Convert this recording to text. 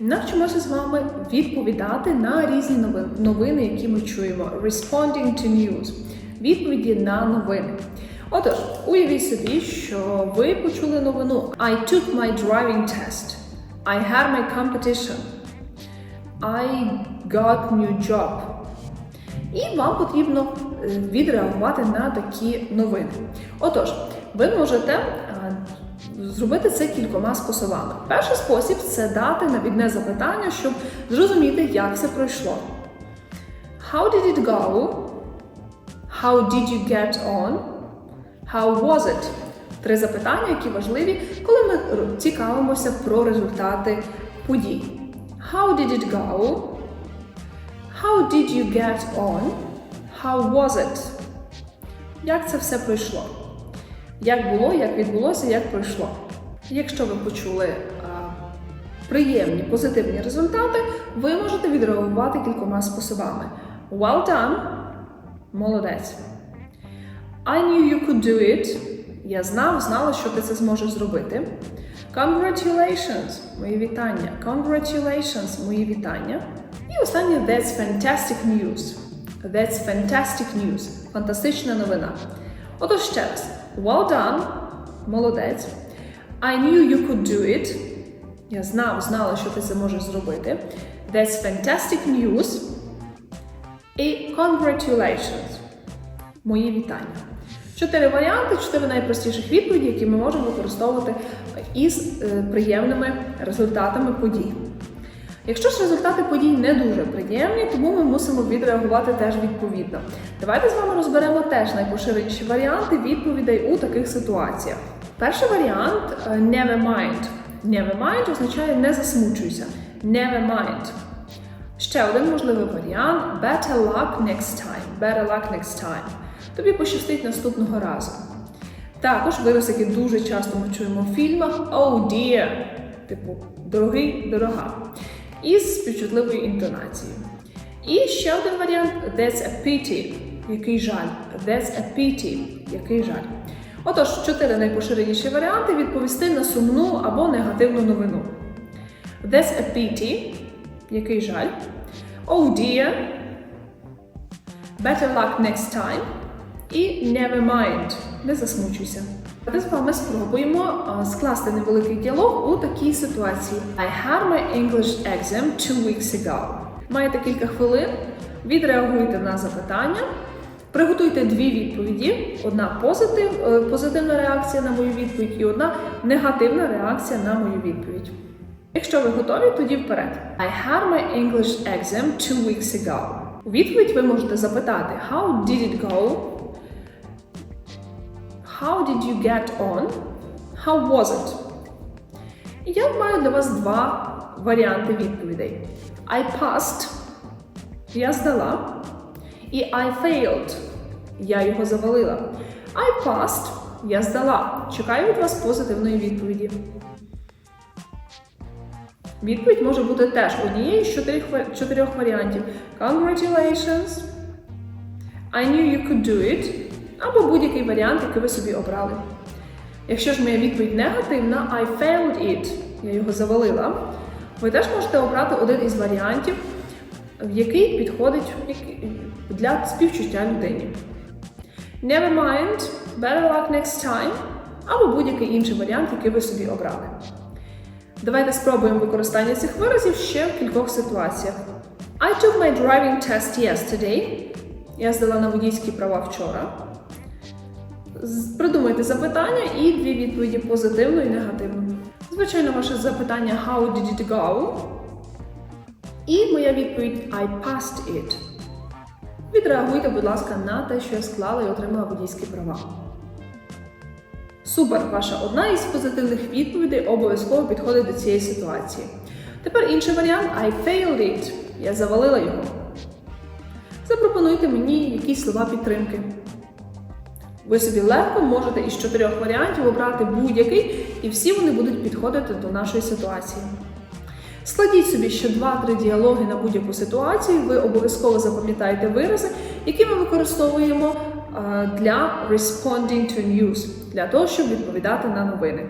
Навчимося з вами відповідати на різні новини, які ми чуємо. Responding to news. Відповіді на новини. Отож, уявіть собі, що ви почули новину I took my driving test. I had my competition. I got new job. І вам потрібно е, відреагувати на такі новини. Отож, ви можете е, зробити це кількома способами. Перший спосіб це дати навідне запитання, щоб зрозуміти, як це пройшло. How did it go? How did you get on? How was it? Три запитання, які важливі, коли ми цікавимося про результати подій. How did it go? How did you get on? How was it? Як це все пройшло? Як було, як відбулося, як пройшло? Якщо ви почули а, приємні, позитивні результати, ви можете відреагувати кількома способами. Well done! Молодець. I knew you could do it. Я знав, знала, що ти це зможеш зробити. Congratulations! Мої вітання. Congratulations! Мої вітання. І останнє That's fantastic news. That's fantastic news. Фантастична новина. Отож ще раз. Well done. Молодець. I knew you could do it. Я знав, знала, що ти це можеш зробити. That's fantastic news. І congratulations. Мої вітання. Чотири варіанти, чотири найпростіших відповіді, які ми можемо використовувати із е, приємними результатами подій. Якщо ж результати подій не дуже приємні, тому ми мусимо відреагувати теж відповідно. Давайте з вами розберемо теж найпоширеніші варіанти відповідей у таких ситуаціях. Перший варіант е, never mind. Never mind означає не засмучуйся. Never mind. Ще один можливий варіант better luck next time. Better luck next time. Тобі пощастить наступного разу. Також вираз, який дуже часто ми чуємо в фільмах Oh dear, типу дорогий, дорога, із співчутливою інтонацією. І ще один варіант That's a pity, який жаль. That's a pity, який жаль. Отож, чотири найпоширеніші варіанти відповісти на сумну або негативну новину. That's a pity, який жаль. Oh dear, better luck next time. І never mind, не засмучуйся. Давайте з вами спробуємо скласти невеликий діалог у такій ситуації. I had my English exam two weeks ago. Маєте кілька хвилин, відреагуйте на запитання, приготуйте дві відповіді: одна позитив, е, позитивна реакція на мою відповідь і одна негативна реакція на мою відповідь. Якщо ви готові, тоді вперед. I had my English exam two weeks ago. У відповідь ви можете запитати How did it go? How did you get on? How was it? Я маю для вас два варіанти відповідей. I passed. Я здала. І I failed. Я його завалила. I passed. Я здала. Чекаю від вас позитивної відповіді. Відповідь може бути теж однією з чотирьох варіантів. Congratulations. I knew you could do it. Або будь-який варіант, який ви собі обрали. Якщо ж моя відповідь негативна, I failed it, я його завалила, ви теж можете обрати один із варіантів, який підходить для співчуття людині. Never mind, better luck next time, або будь-який інший варіант, який ви собі обрали. Давайте спробуємо використання цих виразів ще в кількох ситуаціях. I took my driving test yesterday. Я здала на водійські права вчора. Придумайте запитання і дві відповіді позитивну і негативну. Звичайно, ваше запитання How did it go? І моя відповідь I passed it. Відреагуйте, будь ласка, на те, що я склала і отримала водійські права. Супер! Ваша одна із позитивних відповідей обов'язково підходить до цієї ситуації. Тепер інший варіант I failed it. Я завалила його. Запропонуйте мені якісь слова підтримки. Ви собі легко можете із чотирьох варіантів обрати будь-який, і всі вони будуть підходити до нашої ситуації. Складіть собі ще 2-3 діалоги на будь-яку ситуацію. Ви обов'язково запам'ятаєте вирази, які ми використовуємо е, для responding to news, для того, щоб відповідати на новини.